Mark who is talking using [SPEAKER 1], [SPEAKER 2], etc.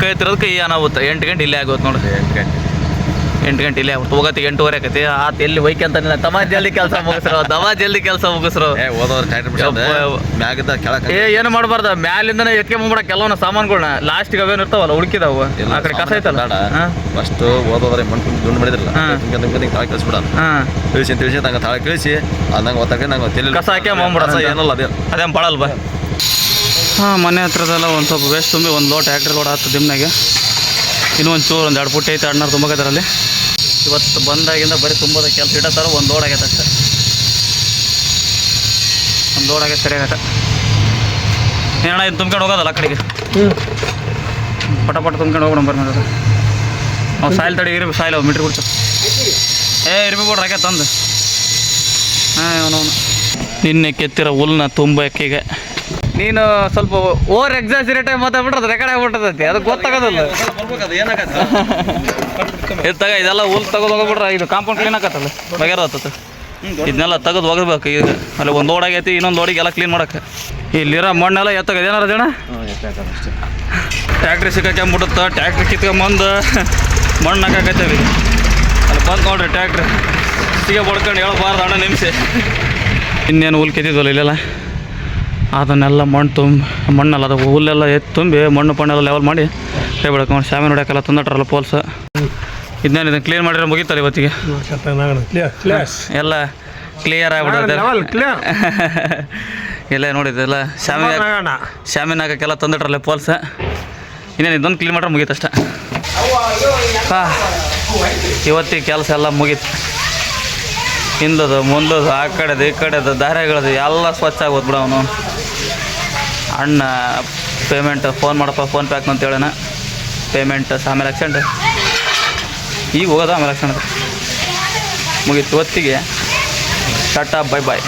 [SPEAKER 1] ಕೈ ತಿರೋದಕ್ಕೆ ಈ ಅನಾಹುತ. ಎಂಟು ಗಂಟೆ ಇಲ್ಲೇ ಆಗುತ್ತೆ ನೋಡ್ರಿ
[SPEAKER 2] ಎಂಟು ಗಂಟೆ.
[SPEAKER 1] ಎಂಟು ಗಂಟೆ ಇಲ್ಲೇ ಆಗುತ್ತೆ ಹೋಗತ್ತಿಗೆ ಎಂಟೂವರೆ ಆಕತಿ. ಆತ ಎಲ್ಲಿ ಒಯ್ಕಂತ ತಮ್ಮ ಜಲ್ದಿ ಕೆಲಸ ಮುಗಿಸ್ರು ತಮ್ಮ ಜಲ್ದಿ ಕೆಲಸ ಮುಗಿಸ್ರು.
[SPEAKER 2] ಏ
[SPEAKER 1] ಏನು ಮಾಡಬಾರ್ದ. ಮ್ಯಾಲಿಂದನೇ ಎತ್ಕೊಂಬಂದ್ಬಿಡ ಕೆಲವೊಂದು ಸಾಮಾನುಗಳನ್ನ ಲಾಸ್ಟಿಗೆ ಅವೇನು ಇರ್ತಾವಲ್ಲ ಉಳ್ಕಿದಾವು. ಆ ಕಡೆ ಕಸ ಐತಲ್ಲ.
[SPEAKER 2] ಫಸ್ಟ್ ಓದೋದ್ರೆ ಮಣ್ಣು ದುಂಡು ಮಾಡಿದ್ರಲ್ಲ
[SPEAKER 1] ಹಾ.
[SPEAKER 2] ತುಂಬ ತುಂಬ ನಿಂಗೆ ತಾಳೆ ಕಳಿಸ್ಬಿಡ ತಿಳಿಸಿ ತಿಳಿಸಿ ನಂಗೆ ತಾಳೆ ಕಳಿಸಿ. ನಂಗೆ ಒತ್ತಾಗ ನಂಗೆ
[SPEAKER 1] ಕಸ ಹಾಕಿ ಅಂತ.
[SPEAKER 2] ಏನಲ್ಲ ಅದೇ.
[SPEAKER 1] ಅದೇನು ಬಾ ಹಾಂ ಮನೆ ಹತ್ರದೆಲ್ಲ ಒಂದು ಸ್ವಲ್ಪ ವೇಸ್ಟ್ ತುಂಬಿ ಒಂದು ಲೋಟ್ ಟ್ಯಾಕ್ಟ್ರಿ ಲೋಡ್ ಹತ್ತು ದಿಮ್ನಾಗೆ. ಇನ್ನೂ ಒಂದು ಚೂರು ಒಂದು ಎರಡು ಪುಟ್ಟಿ ಐತೆ ಅಣ್ಣರು ತುಂಬಕತ್ತಾರಲ್ಲಿ ಇವತ್ತು ಬಂದಾಗಿಂದ ಬರೀ ತುಂಬೋದ ಕೆಲಸ ಇಡತ್ತಾರ ಒಂದು ಲೋಡ್ ಆಗೈತೆ ಅಷ್ಟೇ. ಒಂದು ಲೋಡ್ ಆಗೈತೆ ಸರಿಯಾಗತ್ತೆ ಏನಣ್ಣ ಇದು ತುಂಬ್ಕೊಂಡು ಹೋಗೋದಲ್ಲ ಕಡೆಗೆ? ಪಟ ಪಟ ತುಂಬ್ಕೊಂಡು ಹೋಗೋಣ ಬರ್ರಿ ಅವ್ನು ಸಾಯಿಲ್ ತಡಿ ಇರ್ಬೇಕು ಸಾಯಿಲ್ ಅವು ಮೀಟ್ರ್ ಕೊಡ್ತಾರೆ ಏ ಇರ್ಬೇಕು ಕೊಡ್ರಿ ಹಾಗೆ ತಂದು. ಹಾಂ ಅವನವನು ನಿನ್ನೆ ಕೆತ್ತಿರೋ ಹುಲ್ನ ತುಂಬ ಎಕ್ಕಿಗೆ ನೀನು ಸ್ವಲ್ಪ ಓವರ್ ಎಕ್ಸಾಸಿರೇಟ್ ಮಾತಾಡ್ಬಿಟ್ರೆ ಅದು ರೆಕಾರ್ಡ್ ಆಗ್ಬಿಟ್ಟದಂತೆ ಅದು ಗೊತ್ತಾಗೋದಲ್ಲ ಇದು ಇದೆಲ್ಲ ಹುಲ್ ತೆಗೆದು ಹೋಗ್ಬಿಟ್ರೆ ಇದು ಕಾಂಪೌಂಡ್ ಕ್ಲೀನ್ ಆಗತ್ತಲ್ಲ? ಬಗೆರತ್ತದ ಇದನ್ನೆಲ್ಲ ತೆಗೆದು ಹೋಗಬೇಕು. ಈಗ ಅಲ್ಲಿ ಒಂದು ಓಡ್ ಆಗೈತಿ, ಇನ್ನೊಂದು ಓಡಿಗೆಲ್ಲ ಕ್ಲೀನ್ ಮಾಡಕ್ಕೆ. ಇಲ್ಲಿರೋ ಮಣ್ಣೆಲ್ಲ ಎತ್ತಾಗ ಏನಾರ ಜನ ಟ್ಯಾಕ್ಟ್ರಿ ಸಿಕ್ಕಾಕೊಂಬಿಡುತ್ತ ಟ್ಯಾಕ್ಟ್ರಿ ಕಿತ್ಕೊಂಬಂದು ಮಣ್ಣು ಹಾಕಾಕತ್ತೇವಿ. ಅಲ್ಲಿ ಬಂದು ನೋಡ್ರಿ ಟ್ಯಾಕ್ಟ್ರಿ ಸಿಗ ಬಡ್ಕೊಂಡು ಹೇಳಬಾರ್ದು ಅಣ್ಣ, ನಿಮಿಷ. ಇನ್ನೇನು ಹುಲ್ ಕಿತ್ತಿದ್ವಲ್ಲ ಇಲ್ಲೆಲ್ಲ? ಅದನ್ನೆಲ್ಲ ಮಣ್ಣು ತುಂಬ ಮಣ್ಣಲ್ಲ ಅದು ಹುಲ್ಲೆಲ್ಲ ಎತ್ತು ತುಂಬಿ ಮಣ್ಣು ಪಣ್ಣೆಲ್ಲ ಲೆವೆಲ್ ಮಾಡಿ ಕೈ ಬಿಡಕ್ಕೆ ಶಾಮಿ ನೋಡೋಕ್ಕೆಲ್ಲ ತಂದಟ್ರಲ್ಲ ಪೋಲ್ಸ. ಇದನ್ನೇನು ಇದನ್ನು ಕ್ಲೀನ್ ಮಾಡಿದ್ರೆ ಮುಗಿತಾರೆ ಇವತ್ತಿಗೆ. ಎಲ್ಲ ಕ್ಲಿಯರ್ ಆಗ್ಬಿಡುತ್ತೆ. ಎಲ್ಲ ನೋಡಿದ್ದೆಲ್ಲ ಶಾಮಿ ಶಾಮಿನ ಹಾಕಕ್ಕೆಲ್ಲ ತಂದಿಟ್ರಲ್ಲ ಪೋಲ್ಸ. ಇನ್ನೇನು ಇದೊಂದು ಕ್ಲೀನ್ ಮಾಡ್ರೆ ಮುಗೀತಷ್ಟ ಹಾ ಇವತ್ತಿಗೆ ಕೆಲಸ ಎಲ್ಲ ಮುಗೀತು. ಹಿಂದದು ಮುಂದದು ಆ ಕಡೆದು ಈ ಕಡೆದು ದಾರಿಗಳದು ಎಲ್ಲ ಸ್ವಚ್ಛ ಆಗೋದು ಬಿಡ ಅವನು. ಅಣ್ಣ ಪೇಮೆಂಟ್ ಫೋನ್ ಮಾಡಪ್ಪ ಫೋನ್ ಪ್ಯಾಕ್ ಅಂತ ಹೇಳೋಣ. ಪೇಮೆಂಟ್ ಆಮೇಲೆ ಆಕ್ಸೆಂಟ್ ಈಗ ಹೋಗೋದ ಆಮೇಲೆ ಆಕ್ಸೆಂಟ್ ಮುಗೀತು ಹೊತ್ತಿಗೆ ಟಾಟಾ ಬೈ ಬಾಯ್